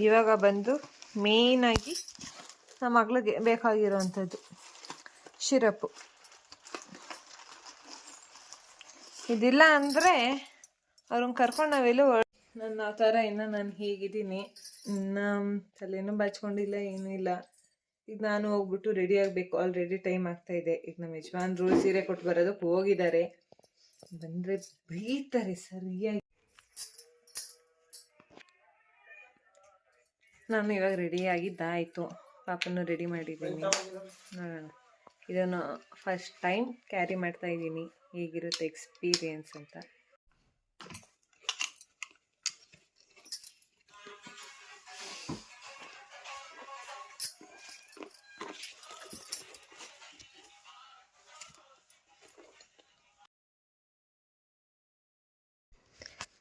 ಇವಾಗ ಬಂದು ಮೇಯ್ನಾಗಿ ನಮ್ಮ ಮಗಳಿಗೆ ಬೇಕಾಗಿರೋವಂಥದ್ದು ಶಿರಪ್ಪು ಇದಿಲ್ಲ ಅಂದರೆ ಅವ್ರನ್ನ ಕರ್ಕೊಂಡು ನಾವೆಲ್ಲೂ ನನ್ನ ಆ ಥರ ಇನ್ನು ನಾನು ಹೀಗಿದ್ದೀನಿ. ಇನ್ನು ತಲೆನೂ ಬಾಚ್ಕೊಂಡಿಲ್ಲ, ಏನೂ ಇಲ್ಲ. ಈಗ ನಾನು ಹೋಗ್ಬಿಟ್ಟು ರೆಡಿ ಆಗಬೇಕು. ಆಲ್ರೆಡಿ ಟೈಮ್ ಆಗ್ತಾ ಇದೆ. ಈಗ ನಮ್ಮ ಯಜಮಾನ್ರು ಸೀರೆ ಕೊಟ್ಟು ಬರೋದಕ್ಕೆ ಹೋಗಿದ್ದಾರೆ. ಬಂದರೆ ಬೈತಾರೆ ಸರಿಯಾಗಿ. ನಾನು ಇವಾಗ ರೆಡಿ ಆಗಿದ್ದಾಯಿತು. ಪಾಪನ್ನು ರೆಡಿ ಮಾಡಿದ್ದೀನಿ. ನೋಡೋಣ. ಇದನ್ನು ಫಸ್ಟ್ ಟೈಮ್ ಕ್ಯಾರಿ ಮಾಡ್ತಾ ಇದ್ದೀನಿ. ಹೇಗಿರುತ್ತೆ ಎಕ್ಸ್ಪೀರಿಯನ್ಸ್ ಅಂತ.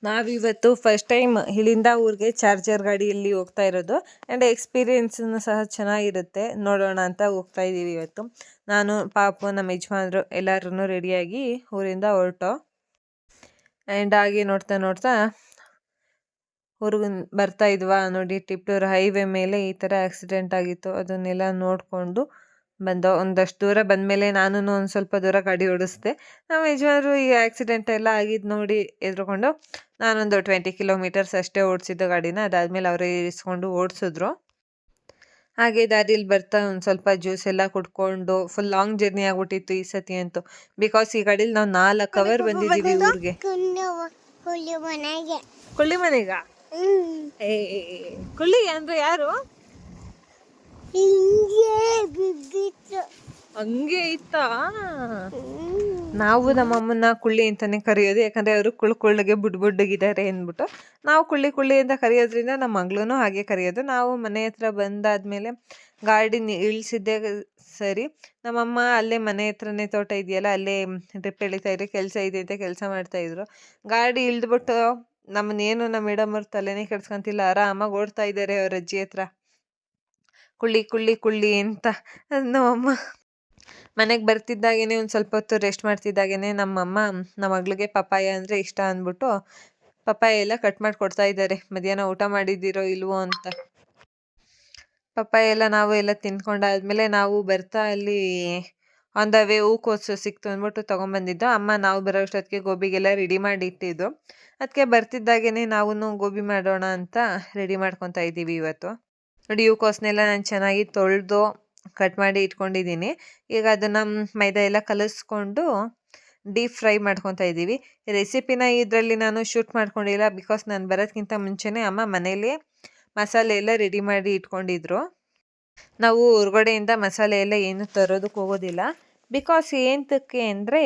ನಾವಿವತ್ತು ಫಸ್ಟ್ ಟೈಮ್ ಇಲ್ಲಿಂದ ಊರಿಗೆ ಚಾರ್ಜರ್ ಗಾಡಿಯಲ್ಲಿ ಹೋಗ್ತಾ ಇರೋದು. ಆ್ಯಂಡ್ ಎಕ್ಸ್ಪೀರಿಯೆನ್ಸನ್ನು ಸಹ ಚೆನ್ನಾಗಿರುತ್ತೆ. ನೋಡೋಣ ಅಂತ ಹೋಗ್ತಾ ಇದ್ದೀವಿ ಇವತ್ತು. ನಾನು, ಪಾಪು, ನಮ್ಮ ಯಜಮಾನರು ಎಲ್ಲರೂ ರೆಡಿಯಾಗಿ ಊರಿಂದ ಹೊರಟು. ಆ್ಯಂಡ್ ಹಾಗೆ ನೋಡ್ತಾ ನೋಡ್ತಾ ಊರಿಗೆ ಬರ್ತಾ ಇದ್ವಾ ನೋಡಿ ಟಿಪ್ಟೂರ್ ಹೈವೇ ಮೇಲೆ ಈ ಥರ ಆಕ್ಸಿಡೆಂಟ್ ಆಗಿತ್ತು. ಅದನ್ನೆಲ್ಲ ನೋಡಿಕೊಂಡು ಬಂದ ಒಂದಷ್ಟು ದೂರ ಬಂದ ಮೇಲೆ ನಾನು ಒಂದು ಸ್ವಲ್ಪ ದೂರ ಗಾಡಿ ಓಡಿಸ್ದೆ. ನಮ್ಮ ಯಜಮಾನರು ಈ ಆಕ್ಸಿಡೆಂಟ್ ಎಲ್ಲ ಆಗಿದ್ದು ನೋಡಿ ಎದ್ರುಕೊಂಡು ನಾನೊಂದು ಟ್ವೆಂಟಿ ಕಿಲೋಮೀಟರ್ಸ್ ಅಷ್ಟೇ ಓಡಿಸಿದ್ದು ಗಾಡಿನ ಅದಾದಮೇಲೆ ಅವರೇ ಇರಿಸ್ಕೊಂಡು ಓಡಿಸಿದ್ರು. ಹಾಗೆ ದಾರಿಲಿ ಬರ್ತಾ ಒಂದು ಸ್ವಲ್ಪ ಜ್ಯೂಸ್ ಎಲ್ಲ ಕುಡ್ಕೊಂಡು ಫುಲ್ ಲಾಂಗ್ ಜರ್ನಿ ಆಗ್ಬಿಟ್ಟಿತ್ತು ಈ ಸತಿ ಅಂತೂ. ಬಿಕಾಸ್ ಈ ಗಾಡೀಲಿ ನಾವು ನಾಲ್ಕು ಅವರ್ ಬಂದಿದ್ದೀವಿ ಊರಿಗೆ. ಕುಳ್ಳಿ ಮನೆಗ. ಕುಳ್ಳಿ ಅಂದ್ರೆ ಯಾರು? ಹಿಂಗೆ ಇತ್ತಾ? ನಾವು ನಮ್ಮ ಅಮ್ಮನ ಕುಳ್ಳಿ ಅಂತಾನೆ ಕರೆಯೋದು, ಯಾಕಂದ್ರೆ ಅವರು ಕುಳ್ ಕುಳ್ಳಗೆ ಬುಡ್ ಬುಡ್ಡಗಿದ್ದಾರೆ ಅಂದ್ಬಿಟ್ಟು. ನಾವು ಕುಳ್ಳಿ ಕುಳ್ಳಿ ಅಂತ ಕರೆಯೋದ್ರಿಂದ ನಮ್ಮ ಮಗಳೂ ಹಾಗೆ ಕರೆಯೋದು. ನಾವು ಮನೆ ಹತ್ರ ಬಂದಾದ್ಮೇಲೆ ಗಾಡಿ ಇಳಿಸಿದ್ದೆ ಸರಿ. ನಮ್ಮಮ್ಮ ಅಲ್ಲೇ ಮನೆ ಹತ್ರನೇ ತೋಟ ಇದೆಯಲ್ಲ, ಅಲ್ಲೇ ಡ್ರಿಪ್ ಎಳಿತಾ ಇದ್ರು ಕೆಲಸ ಇದೆ ಅಂತ ಕೆಲಸ ಮಾಡ್ತಾ ಇದ್ರು. ಗಾಡಿ ಇಳಿದ್ಬಿಟ್ಟು ನಮ್ಮನ್ನೇನು ನಮ್ಮ ಮೇಡಮ್ ಅವ್ರ ತಲೆನೇ ಕೆಡ್ಸ್ಕೊಂತಿಲ್ಲ, ಆರಾಮಾಗಿ ಓಡ್ತಾ ಇದ್ದಾರೆ ಅವ್ರ ಅಜ್ಜಿ ಹತ್ರ. ಕುಳ್ಳಿ ಕುಳ್ಳಿ ಕುಳ್ಳಿ ಅಂತ ನಮ್ಮಮ್ಮ ಮನೆಗೆ ಬರ್ತಿದ್ದಾಗೇನೆ ಒಂದು ಸ್ವಲ್ಪ ಹೊತ್ತು ರೆಸ್ಟ್ ಮಾಡ್ತಿದ್ದಾಗೇನೆ ನಮ್ಮಮ್ಮ ನಮ್ಮ ಮಗಳಿಗೆ ಪಪ್ಪಾಯ ಅಂದರೆ ಇಷ್ಟ ಅಂದ್ಬಿಟ್ಟು ಪಪ್ಪಾಯ ಎಲ್ಲ ಕಟ್ ಮಾಡಿ ಕೊಡ್ತಾ ಇದ್ದಾರೆ. ಮಧ್ಯಾಹ್ನ ಊಟ ಮಾಡಿದ್ದೀರೋ ಇಲ್ವೋ ಅಂತ. ಪಪ್ಪಾಯ ಎಲ್ಲ ನಾವು ಎಲ್ಲ ತಿನ್ಕೊಂಡಾದ್ಮೇಲೆ ನಾವು ಬರ್ತಾ ಅಲ್ಲಿ ಆನ್ ದ ವೇ ಹೂಕೋಸು ಸಿಕ್ತು ಅಂದ್ಬಿಟ್ಟು ತೊಗೊಂಬಂದಿದ್ದು. ಅಮ್ಮ ನಾವು ಬರೋ ಅಷ್ಟೊತ್ತಿಗೆ ಗೋಬಿಗೆಲ್ಲ ರೆಡಿ ಮಾಡಿ ಇಟ್ಟಿದ್ದು ಅದಕ್ಕೆ ಬರ್ತಿದ್ದಾಗೇನೆ ನಾವು ಗೋಬಿ ಮಾಡೋಣ ಅಂತ ರೆಡಿ ಮಾಡ್ಕೊತಾ ಇದ್ದೀವಿ ಇವತ್ತು. ನೋಡಿ ಹೂಕೋಸನ್ನೆಲ್ಲ ನಾನು ಚೆನ್ನಾಗಿ ತೊಳೆದು ಕಟ್ ಮಾಡಿ ಇಟ್ಕೊಂಡಿದ್ದೀನಿ. ಈಗ ಅದನ್ನು ಮೈದಾ ಎಲ್ಲ ಕಲಿಸ್ಕೊಂಡು ಡೀಪ್ ಫ್ರೈ ಮಾಡ್ಕೊತಾ ಇದ್ದೀವಿ. ರೆಸಿಪಿನ ಇದರಲ್ಲಿ ನಾನು ಶೂಟ್ ಮಾಡ್ಕೊಂಡಿಲ್ಲ ಬಿಕಾಸ್ ನಾನು ಬರೋದಕ್ಕಿಂತ ಮುಂಚೆನೇ ಅಮ್ಮ ಮನೇಲಿ ಮಸಾಲೆ ಎಲ್ಲ ರೆಡಿ ಮಾಡಿ ಇಟ್ಕೊಂಡಿದ್ರು. ನಾವು ಹೊರಗಡೆಯಿಂದ ಮಸಾಲೆ ಎಲ್ಲ ಏನು ತರೋದಕ್ಕೆ ಹೋಗೋದಿಲ್ಲ. ಬಿಕಾಸ್ ಏನಕ್ಕೆ ಅಂದರೆ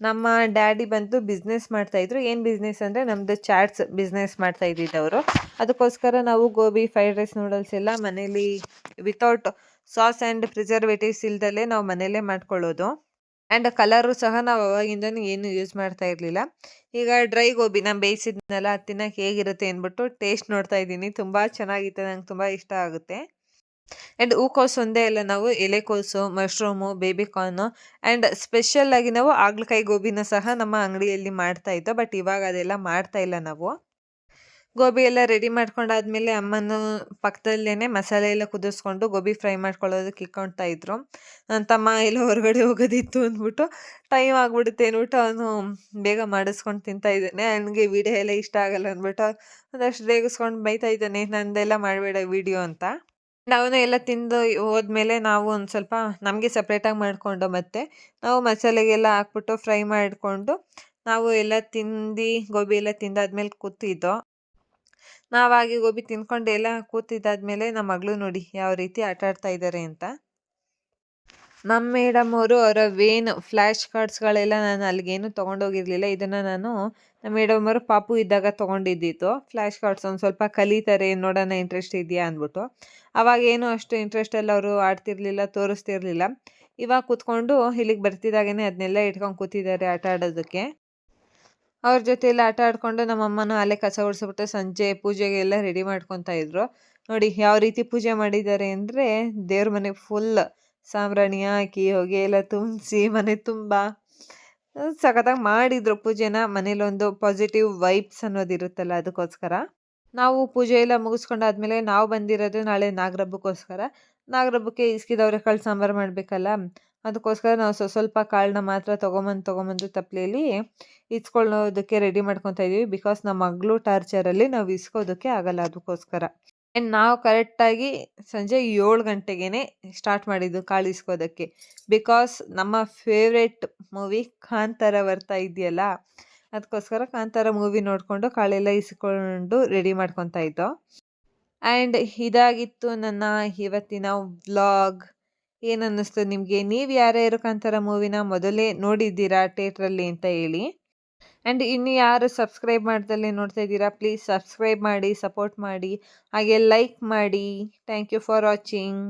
ನಮ್ಮ ಡ್ಯಾಡಿ ಬಂದು ಬಿಸ್ನೆಸ್ ಮಾಡ್ತಾಯಿದ್ರು ಏನು ಬಿಸ್ನೆಸ್ ಅಂದರೆ ನಮ್ಮದು ಚಾಟ್ಸ್ ಬಿಸ್ನೆಸ್ ಮಾಡ್ತಾ ಅದಕ್ಕೋಸ್ಕರ ನಾವು ಗೋಬಿ, ಫ್ರೈಡ್ ರೈಸ್, ನೂಡಲ್ಸ್ ಎಲ್ಲ ಮನೇಲಿ ವಿತೌಟ್ ಸಾಸ್ ಆ್ಯಂಡ್ ಪ್ರಿಸರ್ವೇಟಿವ್ಸ್ ಇಲ್ದಲೇ ನಾವು ಮನೇಲೇ ಮಾಡ್ಕೊಳ್ಳೋದು. ಆ್ಯಂಡ್ ಕಲರು ಸಹ ನಾವು ಅವಾಗಿಂದನೂ ಏನು ಯೂಸ್ ಮಾಡ್ತಾ ಇರಲಿಲ್ಲ. ಈಗ ಡ್ರೈ ಗೋಬಿ ನಾನು ಬೇಯಿಸಿದ್ನಲ್ಲ, ಅದು ತಿನ್ನೋಕೆ ಹೇಗಿರುತ್ತೆ ಅಂದ್ಬಿಟ್ಟು ಟೇಸ್ಟ್ ನೋಡ್ತಾ ಇದ್ದೀನಿ. ತುಂಬ ಚೆನ್ನಾಗಿತ್ತು, ನಂಗೆ ತುಂಬ ಇಷ್ಟ ಆಗುತ್ತೆ. ಆ್ಯಂಡ್ ಹೂಕೋಸು ಒಂದೇ ಅಲ್ಲ, ನಾವು ಎಲೆಕೋಸು, ಮಶ್ರೂಮು ಬೇಬಿ ಕಾರ್ನು ಆ್ಯಂಡ್ ಸ್ಪೆಷಲ್ಲಾಗಿ ನಾವು ಹಾಗಲಕಾಯಿ ಗೋಬಿನ ಸಹ ನಮ್ಮ ಅಂಗಡಿಯಲ್ಲಿ ಮಾಡ್ತಾ ಇದ್ದೋ, ಬಟ್ ಇವಾಗ ಅದೆಲ್ಲ ಮಾಡ್ತಾ ಇಲ್ಲ ನಾವು. ಗೋಬಿ ಎಲ್ಲ ರೆಡಿ ಮಾಡ್ಕೊಂಡಾದ್ಮೇಲೆ ಅಮ್ಮನು ಪಕ್ಕದಲ್ಲೇ ಮಸಾಲೆ ಎಲ್ಲ ಕುದಿಸ್ಕೊಂಡು ಗೋಬಿ ಫ್ರೈ ಮಾಡ್ಕೊಳ್ಳೋದಕ್ಕೆ ಇಕ್ಕೊಳ್ತಾ ಇದ್ರು. ನನ್ನ ತಮ್ಮ ಎಲ್ಲ ಹೊರಗಡೆ ಹೋಗೋದಿತ್ತು ಅಂದ್ಬಿಟ್ಟು, ಟೈಮ್ ಆಗ್ಬಿಡುತ್ತೆ ಅಂದ್ಬಿಟ್ಟು ಅವನು ಬೇಗ ಮಾಡಿಸ್ಕೊಂಡು ತಿಂತಾ ಇದ್ದಾನೆ ನನಗೆ ವಿಡಿಯೋ ಎಲ್ಲ ಇಷ್ಟ ಆಗಲ್ಲ ಅಂದ್ಬಿಟ್ಟು ಒಂದಷ್ಟು ರೇಗಿಸ್ಕೊಂಡು ಬೈತಾ ಇದ್ದಾನೆ, ನಂದೆಲ್ಲ ಮಾಡಬೇಡ ವಿಡಿಯೋ ಅಂತ. ನಾವು ಎಲ್ಲ ತಿಂದು ಹೋದ್ಮೇಲೆ ನಾವು ಒಂದು ಸ್ವಲ್ಪ ನಮಗೆ ಸಪ್ರೇಟಾಗಿ ಮಾಡಿಕೊಂಡು ಮತ್ತೆ ನಾವು ಮಸಾಲೆಗೆಲ್ಲ ಹಾಕ್ಬಿಟ್ಟು ಫ್ರೈ ಮಾಡಿಕೊಂಡು ನಾವು ಎಲ್ಲ ತಿಂದು ಗೋಬಿ ಎಲ್ಲ ತಿಂದಾದ್ಮೇಲೆ ಕೂತಿದ್ದೋ ನಾವಾಗಿ ಗೋಬಿ ತಿನ್ಕೊಂಡು ಎಲ್ಲ ಕೂತಿದ್ದಾದ್ಮೇಲೆ ನಮ್ಮ ಮಗಳು ನೋಡಿ ಯಾವ ರೀತಿ ಆಟ ಆಡ್ತಾ ಇದ್ದಾರೆ ಅಂತ. ನಮ್ಮ ಮೇಡಮ್ ಅವರು ಅವರ ವೇನ್ ಫ್ಲ್ಯಾಶ್ ಕಾರ್ಡ್ಸ್ಗಳೆಲ್ಲ ನಾನು ಅಲ್ಲಿಗೇನು ತೊಗೊಂಡೋಗಿರಲಿಲ್ಲ. ಇದನ್ನು ನಾನು ನಮ್ಮ ಮೇಡಮ್ ಅವರು ಪಾಪು ಇದ್ದಾಗ ತೊಗೊಂಡಿದ್ದಿತ್ತು ಫ್ಲ್ಯಾಶ್ ಕಾರ್ಡ್ಸ್ ಒಂದು ಸ್ವಲ್ಪ ಕಲಿತಾರೆ, ನೋಡೋಣ ಇಂಟ್ರೆಸ್ಟ್ ಇದೆಯಾ ಅಂದ್ಬಿಟ್ಟು. ಅವಾಗ ಏನು ಅಷ್ಟು ಇಂಟ್ರೆಸ್ಟಲ್ಲಿ ಅವರು ಆಡ್ತಿರ್ಲಿಲ್ಲ, ತೋರಿಸ್ತಿರ್ಲಿಲ್ಲ. ಇವಾಗ ಕೂತ್ಕೊಂಡು ಇಲ್ಲಿಗೆ ಬರ್ತಿದ್ದಾಗೇ ಅದನ್ನೆಲ್ಲ ಇಟ್ಕೊಂಡು ಕೂತಿದ್ದಾರೆ ಆಟ ಆಡೋದಕ್ಕೆ. ಅವ್ರ ಜೊತೆ ಎಲ್ಲ ಆಟ ಆಡಿಕೊಂಡು ನಮ್ಮ ಅಮ್ಮನೂ ಅಲ್ಲೇ ಕಸ ಗುಡಿಸ್ಬಿಟ್ಟು ಸಂಜೆ ಪೂಜೆಗೆಲ್ಲ ರೆಡಿ ಮಾಡ್ಕೊತಾ ಇದ್ರು. ನೋಡಿ ಯಾವ ರೀತಿ ಪೂಜೆ ಮಾಡಿದ್ದಾರೆ ಅಂದರೆ ದೇವ್ರ ಮನೆ ಫುಲ್ ಸಾಂಬ್ರಾಣಿ ಹಾಕಿ ಹೊಗೆ ಎಲ್ಲ ತುಂಬಿಸಿ, ಮನೆ ತುಂಬ ಸಖತ್ತಾಗಿ ಮಾಡಿದ್ರು ಪೂಜೆನ. ಮನೇಲೊಂದು ಪಾಸಿಟಿವ್ ವೈಬ್ಸ್ ಅನ್ನೋದಿರುತ್ತಲ್ಲ ಅದಕ್ಕೋಸ್ಕರ. ನಾವು ಪೂಜೆ ಎಲ್ಲ ಮುಗಿಸ್ಕೊಂಡಾದ್ಮೇಲೆ ನಾವು ಬಂದಿರೋದು ನಾಳೆ ನಾಗರಬ್ಬಕ್ಕೋಸ್ಕರ. ನಾಗರಬ್ಬಕ್ಕೆ ಇಸ್ಕಿದವ್ರೆ ಕಾಳು ಸಾಂಬಾರು ಮಾಡಬೇಕಲ್ಲ. ಅದಕ್ಕೋಸ್ಕರ ನಾವು ಸ್ವ ಸ್ವಲ್ಪ ಕಾಳನ್ನ ಮಾತ್ರ ತೊಗೊಂಬಂದು ತೊಗೊಂಬಂದು ತಪ್ಪಲೆಯಲ್ಲಿ ಇಸ್ಕೊಳ್ಳೋದಕ್ಕೆ ರೆಡಿ ಮಾಡ್ಕೊತಾ ಇದ್ದೀವಿ ಬಿಕಾಸ್ ನಮ್ಮ ಮಗಳು ಟಾರ್ಚರಲ್ಲಿ ನಾವು ಇಸ್ಕೋದಕ್ಕೆ ಆಗಲ್ಲ ಅದಕ್ಕೋಸ್ಕರ. ಆ್ಯಂಡ್ ನಾವು ಕರೆಕ್ಟಾಗಿ ಸಂಜೆ ಏಳು ಗಂಟೆಗೇ ಸ್ಟಾರ್ಟ್ ಮಾಡಿದ್ದು ಕಾಳು ಇಸ್ಕೋದಕ್ಕೆ. ಬಿಕಾಸ್ ನಮ್ಮ ಫೇವ್ರೆಟ್ ಮೂವಿ ಕಾಂತಾರ ಬರ್ತಾ ಇದೆಯಲ್ಲ, ಅದಕ್ಕೋಸ್ಕರ ಕಾಂತಾರ ಮೂವಿ ನೋಡಿಕೊಂಡು ಕಾಳೆಲ್ಲ ಇಸ್ಕೊಂಡು ರೆಡಿ ಮಾಡ್ಕೊತಾ ಇದ್ದೋ. ಆ್ಯಂಡ್ ಇದಾಗಿತ್ತು ನನ್ನ ಇವತ್ತಿನ ವ್ಲಾಗ್ ಏನು ಅನ್ನಿಸ್ತು ನಿಮಗೆ? ನೀವು ಯಾರ್ಯಾರು ಕಾಂತಾರ ಮೂವಿನ ಮೊದಲೇ ನೋಡಿದ್ದೀರಾ ಥಿಯೇಟ್ರಲ್ಲಿ ಅಂತ ಹೇಳಿ. ಆ್ಯಂಡ್ ಇನ್ನು ಯಾರು ಸಬ್ಸ್ಕ್ರೈಬ್ ಮಾಡ್ದಲ್ಲೇ ನೋಡ್ತಾ ಇದ್ದೀರಾ, ಪ್ಲೀಸ್ ಸಬ್ಸ್ಕ್ರೈಬ್ ಮಾಡಿ, ಸಪೋರ್ಟ್ ಮಾಡಿ, ಹಾಗೆ ಲೈಕ್ ಮಾಡಿ. Thank you for watching.